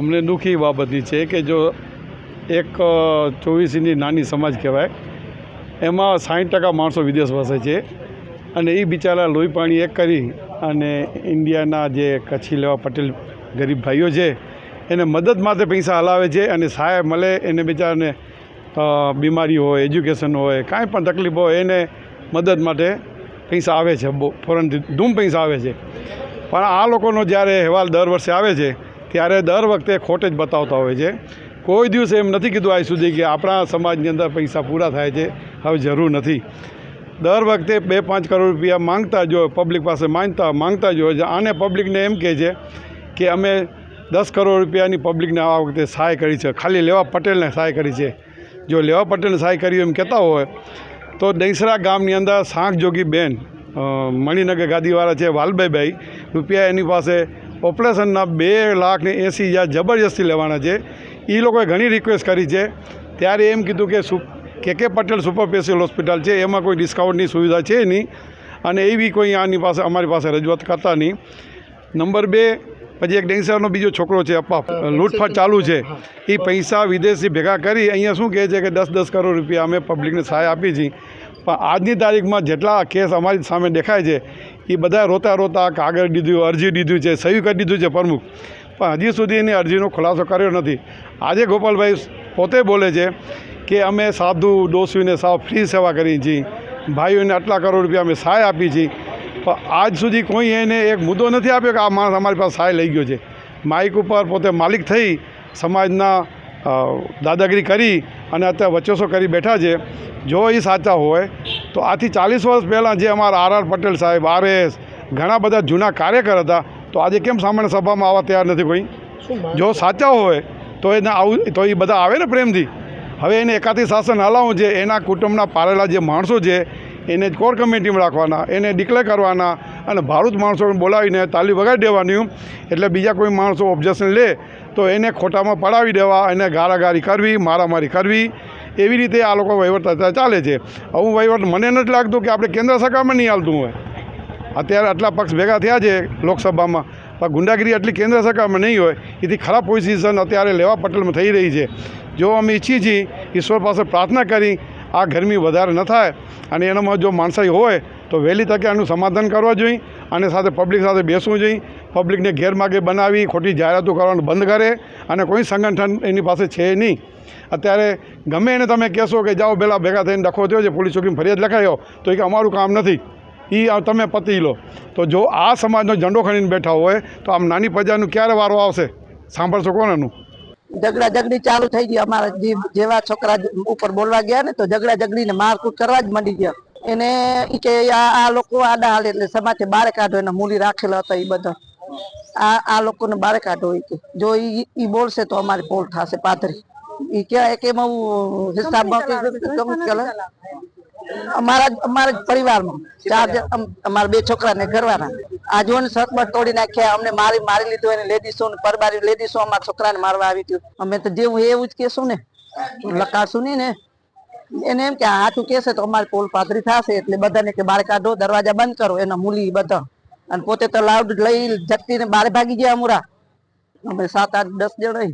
અમને દુઃખી બાબતની છે કે જો એક ચોવીસીની નાની સમાજ કહેવાય, એમાં સાઠ ટકા માણસો વિદેશ વસે છે અને એ બિચારા લોહી પાણી એક કરી અને ઇન્ડિયાના જે કચ્છી લેવા પટેલ ગરીબ ભાઈઓ છે, એને મદદ માટે પૈસા હલાવે છે અને સહાય મળે એને બિચારાને બીમારી હોય, એજ્યુકેશન હોય, કાંઈ પણ તકલીફ હોય, એને મદદ માટે પૈસા આવે છે ફોરનથી ધૂમ પૈસા આવે છે. પણ આ લોકોનો જ્યારે અહેવાલ દર વર્ષે આવે છે ત્યારે દર વખતે ખોટ જ બતાવતા હોય છે. કોઈ દિવસ એમ નથી કીધું આજ સુધી કે આપણા સમાજની અંદર પૈસા પૂરા થાય છે. હવે જરૂર નથી. દર વખતે બે પાંચ કરોડ રૂપિયા માંગતા જ પબ્લિક પાસે માંગતા માંગતા જ હોય આને પબ્લિકને એમ કહે છે કે અમે દસ કરોડ રૂપિયાની પબ્લિકને આ વખતે સહાય કરી છે. ખાલી લેવા પટેલને સહાય કરી છે. જો લેવા પટેલને સહાય કરી એમ કહેતા હોય, તો દૈસરા ગામની અંદર શાંખ જોગી બેન મણિનગર ગાદીવાળા છે, વાલભાઈભાઈ, રૂપિયા એની પાસે ઓપરેશનના બે લાખને એંસી હજાર જબરજસ્તી લેવાના છે. એ લોકોએ ઘણી રિક્વેસ્ટ કરી છે. ત્યારે એમ કીધું કે સુ કે કે પટેલ સુપર સ્પેશિયલ હોસ્પિટલ છે. એમાં કોઈ ડિસ્કાઉન્ટની સુવિધા છે નહીં. અને એવી કોઈ આની પાસે અમારી પાસે રજૂઆત કરતા નહીં. નંબર બે, પછી એક ડેન્સરનો બીજો છોકરો છે અપ્પા લૂંટફાટ ચાલુ છે. એ પૈસા વિદેશથી ભેગા કરી અહીંયા શું કહે છે કે દસ દસ કરોડ રૂપિયા અમે પબ્લિકને સહાય આપી છીએ પણ આજની તારીખમાં જેટલા કેસ અમારી સામે દેખાય છે એ બધા રોતા રોતા કાગળ દીધું, અરજી દીધું છે, સહી કરી દીધું છે પ્રમુખ. પણ હજી સુધી એની અરજીનો ખુલાસો કર્યો નથી. આજે ગોપાલભાઈ પોતે બોલે છે કે અમે સાધુ ડોસીને સાવ ફ્રી સેવા કરી છીએ ભાઈઓને આટલા કરોડ રૂપિયા અમે સહાય આપી છીએ પણ આજ સુધી કોઈ એને એક મુદ્દો નથી આપ્યો કે આ માણસ અમારી પાસે સહાય લઈ ગયો છે. માઇક ઉપર પોતે માલિક થઈ સમાજના દાદાગીરી કરી અને અત્યારે વચોસો કરી બેઠા છે. જો એ સાચા હોય તો આથી ચાલીસ વર્ષ પહેલાં જે અમારા આર આર પટેલ સાહેબ આર એસ ઘણા બધા જૂના કાર્યકર હતા તો આજે કેમ સામાન્ય સભામાં આવવા તૈયાર નથી કોઈ? જો સાચા હોય તો એને આવું તો એ બધા આવે ને પ્રેમથી? હવે એને એકાથી શાસન હલાવવું છે એના કુટુંબના પાળેલા જે માણસો છે એને કોર કમિટીમાં રાખવાના એને ડિક્લેર કરવાના અને ભારૂચ માણસોને બોલાવીને તાલી વગાડી દેવાની. એટલે બીજા કોઈ માણસો ઓબ્જેક્શન લે તો એને ખોટામાં પડાવી દેવા એને ગારાગારી કરવી મારામારી કરવી એવી રીતે આ લોકો વહીવટ અત્યારે ચાલે છે. આવું વહીવટ મને નથી લાગતું કે આપણે કેન્દ્ર સરકારમાં નહીં હાલતું હોય. અત્યારે આટલા પક્ષ ભેગા થયા છે લોકસભામાં, પણ ગુંડાગીરી આટલી કેન્દ્ર સરકારમાં નહીં હોય. એથી ખરાબ પોઝિશન અત્યારે લેવા પટેલમાં થઈ રહી છે. જો અમે ઈચ્છીએ છીએ, ઈશ્વર પાસે પ્રાર્થના કરી, આ ગરમી વધારે ન થાય અને એનામાં જો માણસાઈ હોય તો વહેલી તકે આનું સમાધાન કરવા જોઈએ અને સાથે પબ્લિક સાથે બેસવું જોઈએ. પબ્લિકને ગેરમાર્ગે બનાવી, ખોટી જાહેરાતો કરવાનું બંધ કરે અને કોઈ સંગઠન એની પાસે છે નહીં. અત્યારે ગમે એને તમે કહેશો કે જાઓ પહેલાં ભેગા થઈને ડખો થયો છે, પોલીસ ચોકીમાં ફરિયાદ લખાયો, તો એ અમારું કામ નથી. એ તમે પતી લો. તો જો આ સમાજનો ઝંડો ખણીને બેઠા હોય, તો આમ નાની પ્રજાનું ક્યારે વારો આવશે? સાંભળશો કોનાનું ઝઘડા ઝઘડી ચાલુ થઈ ગઈ અમારા જેવા છોકરા ઉપર બોલવા ગયા ને, તો ઝઘડા ઝઘડીને મારકૂટ કરવા જ માંડી ગયા. એને કે આ આ લોકો આડા હાલે એટલે સમાજે બારે કાઢો એના મૂલી રાખેલા હતા એ બધા. આ આ લોકોને બારે કાઢો કે. જો ઈ ઈ બોલશે તો અમારી પોલ થશે પાથરી એ કહેવાય કે એમાં હિસાબમાં? અમારા જ- અમારા જ પરિવારમાં. ચાર અમારા બે છોકરા ને ઘરવાળા. આ જો ને સકબટ તોડી નાખ્યા અમને મારી મારી લીધું એને લેડીસો ને પરબારી લેડીસો અમારા છોકરાને મારવા આવી હતી અમે તો જેવું એવું જ કેશું ને. લકાશું નહીં ને. એને એમ કે હાથું કહેશે તો અમારે પોલ પાથરી થશે, એટલે બધાને કે બાર કાઢો દરવાજા બંધ કરો, એના મૂલી બધા. અને પોતે તો લાઉડ લઈ જતીને બહાર ભાગી ગયા અમુરા. અમે સાત, આઠ, દસ જણ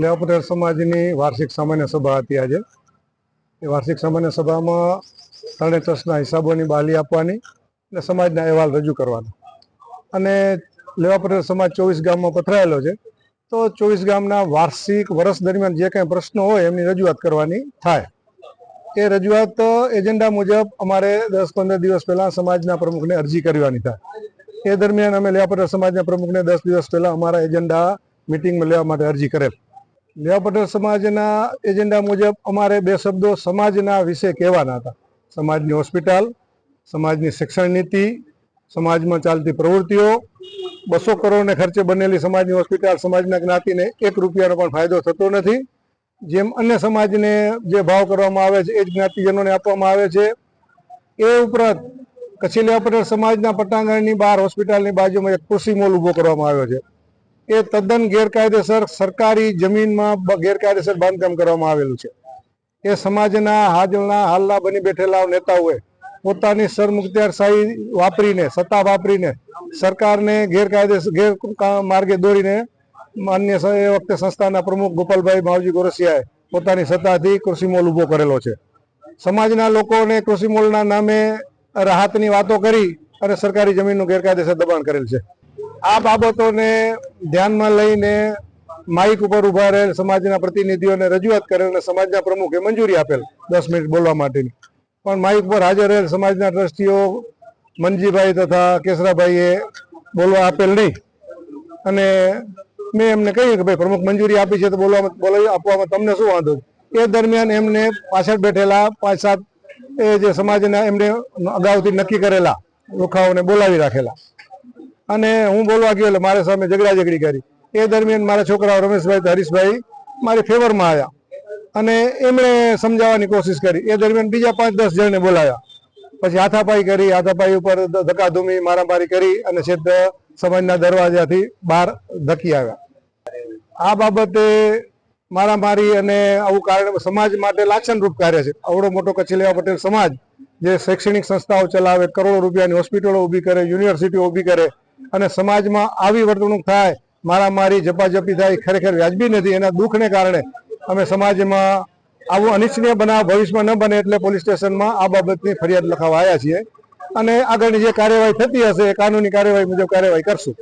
લેવા પટેલ સમાજની વાર્ષિક સામાન્ય સભા હતી આજે. એ વાર્ષિક સામાન્ય સભામાં ત્રણે ટ્રસ્ટના હિસાબોની બાલી આપવાની અને સમાજના અહેવાલ રજૂ કરવાના. અને લેવા પટેલ સમાજ ચોવીસ ગામમાં પથરાયેલો છે. તો ચોવીસ ગામના વાર્ષિક વર્ષ દરમિયાન જે કાંઈ પ્રશ્નો હોય એમની રજૂઆત કરવાની થાય. એ રજૂઆત એજન્ડા મુજબ અમારે દસ પંદર દિવસ પહેલા સમાજના પ્રમુખને અરજી કરવાની થાય. એ દરમિયાન અમે લેવા સમાજના પ્રમુખને દસ દિવસ પહેલા અમારા એજન્ડા મિટિંગમાં લેવા માટે અરજી કરેલ. લેવા પટેલ સમાજના એજન્ડા મુજબ અમારે બે શબ્દો સમાજના વિશે કહેવાના હતા. સમાજની હોસ્પિટલ, સમાજની શિક્ષણ નીતિ, સમાજમાં ચાલતી પ્રવૃત્તિઓ, બસો કરોડને ખર્ચે બનેલી સમાજની હોસ્પિટલ, સમાજના જ્ઞાતિને એક રૂપિયાનો પણ ફાયદો થતો નથી. જેમ અન્ય સમાજને જે ભાવ કરવામાં આવે છે, એ જ્ઞાતિજનોને આપવામાં આવે છે. એ ઉપરાંત કચ્છી લેવા પટેલ સમાજના પટાંગણની બહાર, હોસ્પિટલની બાજુમાં એક કૃષિ મોલ ઊભો કરવામાં આવ્યો છે. એ તદ્દન ગેરકાયદેસર સરકારી જમીનમાં ગેરકાયદેસર બાંધકામ કરવામાં આવેલું છે. એ સમાજના હાજલના હાલના બની બેઠેલા નેતાઓએ પોતાની સરમુખત્યારશાહી વાપરીને, સત્તા વાપરીને સરકારને ગેરકાયદેસર ગેર માર્ગે દોરીને માન્ય એ વખતે સંસ્થાના પ્રમુખ ગોપાલભાઈ માવજી ગોરસિયાએ પોતાની સત્તાથી કૃષિ મોલ ઊભો કરેલો છે. સમાજના લોકોને કૃષિ મોલના નામે રાહતની વાતો કરી અને સરકારી જમીનનું ગેરકાયદેસર દબાણ કરેલ છે. આ બાબતોને ધ્યાનમાં લઈને માઇક ઉપર ઊભા રહેલ સમાજના પ્રતિનિધિઓને રજૂઆત કરેલ અને સમાજના પ્રમુખે મંજૂરી આપેલ. દસ મિનિટ બોલવા માટેની. પણ માઇક પર હાજર રહેલ સમાજના ટ્રસ્ટીઓ મનજીભાઈ તથા કેસરાભાઈએ બોલવા આપેલ નહીં. અને મેં એમને કહ્યું કે ભાઈ પ્રમુખ મંજૂરી આપી છે તો બોલવામાં બોલાવી, આપવામાં તમને શું વાંધો? એ દરમિયાન એમને પાછળ બેઠેલા પાંચ સાત એ જે સમાજના એમને અગાઉથી નક્કી કરેલા લોખાઓને બોલાવી રાખેલા. અને હું બોલવા ગયો એટલે મારા સામે ઝઘડા ઝઘડી કરી. એ દરમિયાન મારા છોકરાઓ રમેશભાઈ હરીશભાઈ મારી ફેવરમાં આવ્યા. અને એમણે સમજાવવાની કોશિશ કરી. એ દરમિયાન બીજા પાંચ દસ જણને બોલાવ્યા પછી હાથાપાઈ કરી, હાથાપાઈ ઉપર ધ- ધક્કાધૂમી મારામારી કરી અને છેદ સમાજના દરવાજાથી બહાર ધકી આવ્યા. આ બાબતે મારામારી અને આવું કારણ સમાજ માટે લાક્ષણરૂપ કાર્ય છે. આવડો મોટો કચેલિયા પટેલ સમાજ, જે શૈક્ષણિક સંસ્થાઓ ચલાવે, કરોડો રૂપિયાની હોસ્પિટલો ઊભી કરે, યુનિવર્સિટીઓ ઊભી કરે અને સમાજમાં આવી વર્તણૂક થાય, મારામારી જપાજપી થાય ખરેખર વ્યાજબી નથી. એના દુઃખને કારણે અમે સમાજમાં આવું અનિચ્છનીય બનાવ ભવિષ્યમાં ન બને એટલે પોલીસ સ્ટેશનમાં આ બાબતની ફરિયાદ લખાવા આવ્યા છીએ. અને આગળની જે કાર્યવાહી થતી હશે એ કાનૂની કાર્યવાહી મુજબ કાર્યવાહી કરશું.